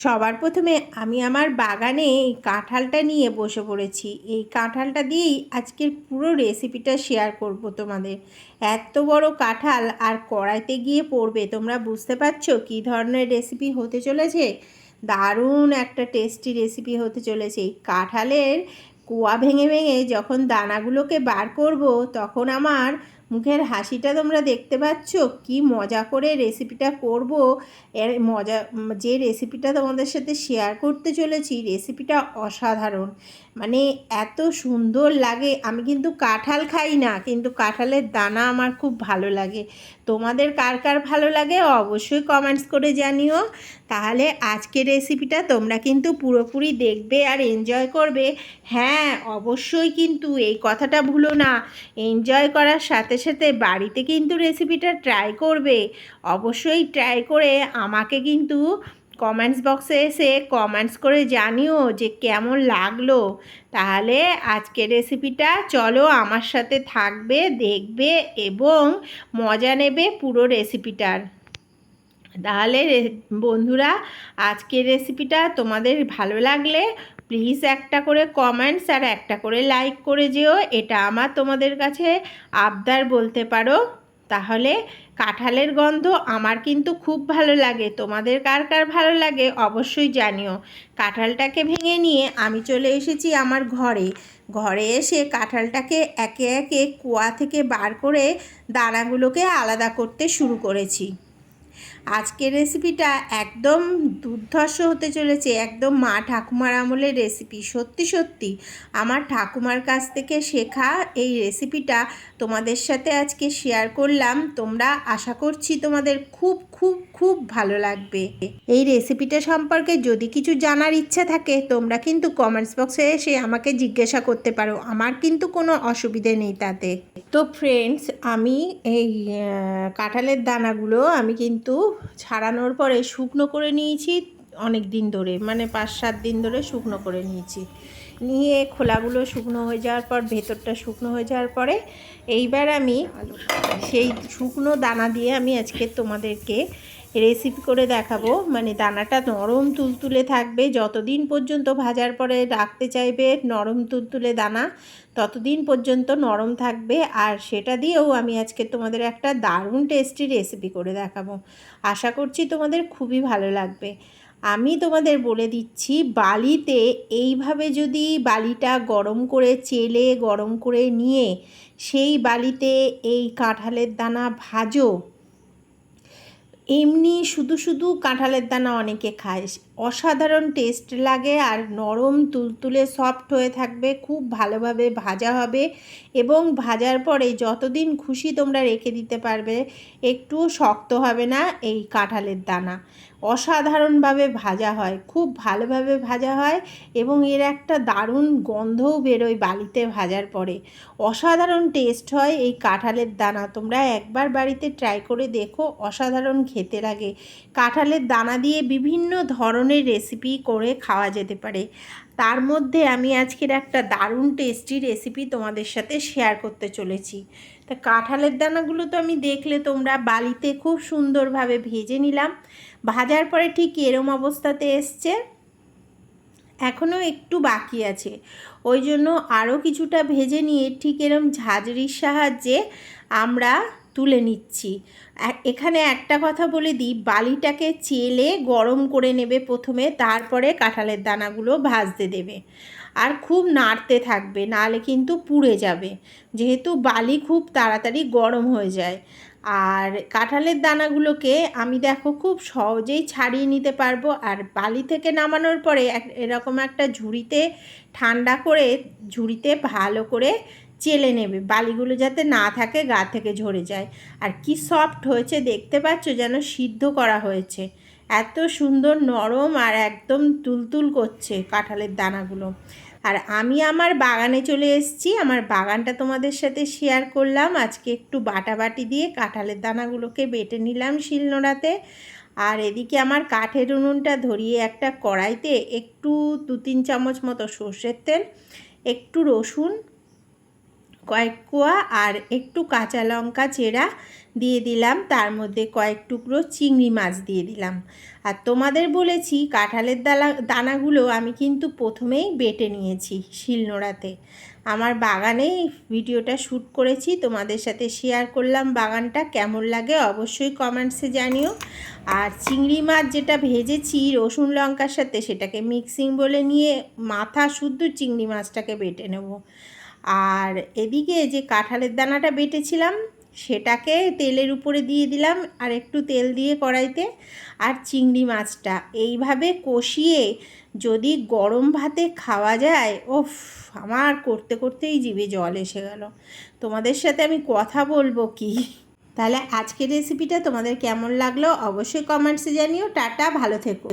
সবার প্রথমে আমি আমার বাগানে এই কাঁঠালটা নিয়ে বসে পড়েছি। এই কাঁঠালটা দিয়েই আজকের পুরো রেসিপিটা শেয়ার করব তোমাদের। এত বড় কাঁঠাল আর কড়াইতে গিয়ে পড়বে, তোমরা বুঝতে পারছ কী ধরনের রেসিপি হতে চলেছে? দারুণ একটা টেস্টি রেসিপি হতে চলেছে। এই কাঁঠালের কুয়া ভেঙে ভেঙে যখন দানাগুলোকে বার করব, তখন আমার মুখের হাসিটা তোমরা দেখতে পাচ্ছ? কি মজা করে রেসিপিটা করব। এর মজা, যে রেসিপিটা তোমাদের সাথে শেয়ার করতে চলেছি রেসিপিটা অসাধারণ। মানে এত সুন্দর লাগে। আমি কিন্তু কাঁঠাল খাই না, কিন্তু কাঁঠালের দানা আমার খুব ভালো লাগে। তোমাদের কার কার ভালো লাগে অবশ্যই কমেন্টস করে জানিও। তাহলে আজকের রেসিপিটা তোমরা কিন্তু পুরোপুরি দেখবে আর এনজয় করবে। হ্যাঁ অবশ্যই কিন্তু এই কথাটা ভুলো না। এনজয় করার সাথে সাথে বাড়িতে কিন্তু রেসিপিটা ট্রাই করবে। অবশ্যই ট্রাই করে আমাকে কিন্তু কমেন্টস বক্সে এসে কমেন্টস করে জানিও যে কেমন লাগল। তাহলে আজকের রেসিপিটা চলো আমার সাথে থাকবে, দেখবে এবং মজা নেবে পুরো রেসিপিটার তাহলে বন্ধুরা আজকের রেসিপিটা তোমাদের ভালো লাগলে প্লিজ একটা করে কমেন্টস আর একটা করে লাইক করে যেও। এটা আমার তোমাদের কাছে আবদার বলতে পারো। তাহলে কাঁঠালের গন্ধ আমার কিন্তু খুব ভালো লাগে। তোমাদের কার কার ভালো লাগে অবশ্যই জানিও। কাঁঠালটাকে ভেঙে নিয়ে আমি চলে এসেছি আমার ঘরে। ঘরে এসে কাঁঠালটাকে একে একে কুয়া থেকে বার করে দানাগুলোকে আলাদা করতে শুরু করেছি। আজকের রেসিপিটা একদম দুর্ধর্ষ হতে চলেছে, একদম মা ঠাকুমার আমলের রেসিপি সত্যি সত্যি, আমার ঠাকুমার কাছ থেকে শেখা এই রেসিপিটা তোমাদের সাথে আজকে শেয়ার করলাম। তোমরা আশা করছি তোমাদের খুব খুব খুব ভালো লাগবে। এই রেসিপিটা সম্পর্কে যদি কিছু জানার ইচ্ছা থাকে, তোমরা কিন্তু কমেন্টস বক্সে এসে আমাকে জিজ্ঞাসা করতে পারো। আমার কিন্তু কোনো অসুবিধে নেই তাতে। তো ফ্রেন্ডস আমি এই কাঁঠালের দানাগুলো আমি কিন্তু ছাড়ানোর পরে শুকনো করে নিয়েছি অনেক দিন ধরে মানে পাঁচ সাত দিন ধরে শুকনো করে নিয়েছি। নিয়ে খোলাগুলো শুকনো হয়ে যাওয়ার পর, ভেতরটা শুকনো হয়ে যাওয়ার পরে এইবার আমি সেই শুকনো দানা দিয়ে আমি আজকে তোমাদেরকে রেসিপি করে দেখাবো। মানে দানাটা নরম তুলতুলে থাকবে। যতদিন পর্যন্ত ভাজার পরে রাখতে চাইবে নরম তুলতুলে দানা, ততদিন পর্যন্ত নরম থাকবে। আর সেটা দিয়েও আমি আজকে তোমাদের একটা দারুণ টেস্টি রেসিপি করে দেখাবো। আশা করছি তোমাদের খুবই ভালো লাগবে। আমি তোমাদের বলে দিচ্ছি, বালিতে এইভাবে যদি বালিটা গরম করে চেলে, গরম করে নিয়ে সেই বালিতে এই কাঁঠালের দানা ভাজো। এমনি শুধু শুধু কাঁঠালের দানা অনেকে খায়। অসাধারণ টেস্ট লাগে আর নরম, তুলতুলে সফট হয়ে থাকবে, খুব ভালোভাবে ভাজা হবে এবং ভাজার পরে যতদিন খুশি তোমরা রেখে দিতে পারবে একটু শক্ত হবে না এই কাঁঠালের দানা। অসাধারণভাবে ভাজা হয়, খুব ভালোভাবে ভাজা হয় এবং এর একটা দারুণ গন্ধও বেরোয় বালিতে ভাজার পরে। অসাধারণ টেস্ট হয় এই কাঁঠালের দানা। তোমরা একবার বাড়িতে ট্রাই করে দেখো, অসাধারণ খেতে লাগে। কাঁঠালের দানা দিয়ে বিভিন্ন ধরনের রেসিপি করে খাওয়া যেতে পারে। তার মধ্যে আমি আজকের একটা দারুণ টেস্টি রেসিপি তোমাদের সাথে শেয়ার করতে চলেছি। তা কাঁঠালের দানাগুলো তো আমি দেখলে তোমরা বালিতে খুব সুন্দরভাবে ভেজে নিলাম। ভাজার পরে ঠিক এরম অবস্থাতে এসছে। এখনও একটু বাকি আছে। ওই জন্য আরও কিছুটা ভেজে নিয়ে ঠিক এরম ঝাঁঝরির সাহায্যে আমরা তুলে নিচ্ছি। এখানে একটা কথা বলে দিই, বালিটাকে চেলে গরম করে নেবে প্রথমে, তারপরে কাঁঠালের দানাগুলো ভাজতে দেবে। আর খুব নাড়তে থাকবে, নাহলে কিন্তু পুড়ে যাবে। যেহেতু বালি খুব তাড়াতাড়ি গরম হয়ে যায়। আর কাঁঠালের দানাগুলোকে আমি দেখো খুব সহজেই ছাড়িয়ে নিতে পারব। আর বালি থেকে নামানোর পরে এরকম একটা ঝুড়িতে ঠান্ডা করে, ঝুড়িতে ভালো করে চেলে নেবে। বালিগুলো যাতে না থাকে, গা থেকে ঝরে যায়। আর কি সফট হয়েছে দেখতে পাচ্ছ যেন সিদ্ধ করা হয়েছে। এত সুন্দর নরম আর একদম তুলতুল করছে কাঁঠালের দানাগুলো। আর আমি আমার বাগানে চলে এসেছি। আমার বাগানটা তোমাদের সাথে শেয়ার করলাম। আজকে একটু বাটাবাটি দিয়ে কাঁঠালের দানাগুলোকে বেটে নিলাম শিলনোড়াতে। আর এদিকে আমার কাঠের উনুনটা ধরিয়ে একটা কড়াইতে একটু দু তিন চামচ মতো সর্ষের তেল, একটু রসুন কয়েক কোয়া আর একটু কাঁচা লঙ্কা চেরা দিয়ে দিলাম। তার মধ্যে কয়েক টুকরো চিংড়ি মাছ দিয়ে দিলাম। আর তোমাদের বলেছি, কাঁঠালের দানা দানাগুলো আমি কিন্তু প্রথমেই বেটে নিয়েছি শিলনোড়াতে। আমার বাগানে ভিডিওটা শ্যুট করেছি, তোমাদের সাথে শেয়ার করলাম বাগানটা, কেমন লাগে অবশ্যই কমেন্টসে জানিও। আর চিংড়ি মাছ যেটা ভেজেছি, রসুন লঙ্কার সাথে সেটাকে মিক্সিং বলে নিয়ে মাথা শুদ্ধ চিংড়ি মাছটাকে বেটে নেব। আর এদিকে যে কাঁঠালের দানাটা বেটেছিলাম, সেটাকে তেলের উপরে দিয়ে দিলাম আর একটু তেল দিয়ে কড়াইতে। আর চিংড়ি মাছটা এইভাবে কষিয়ে যদি গরম ভাতে খাওয়া যায়, ওফ, আমার করতে করতেই জিভে জল এসে গেল। তোমাদের সাথে আমি কথা বলব কি? তাহলে আজকের রেসিপিটা তোমাদের কেমন লাগল অবশ্যই কমেন্টসে জানিও। টাটা, ভালো থেকো।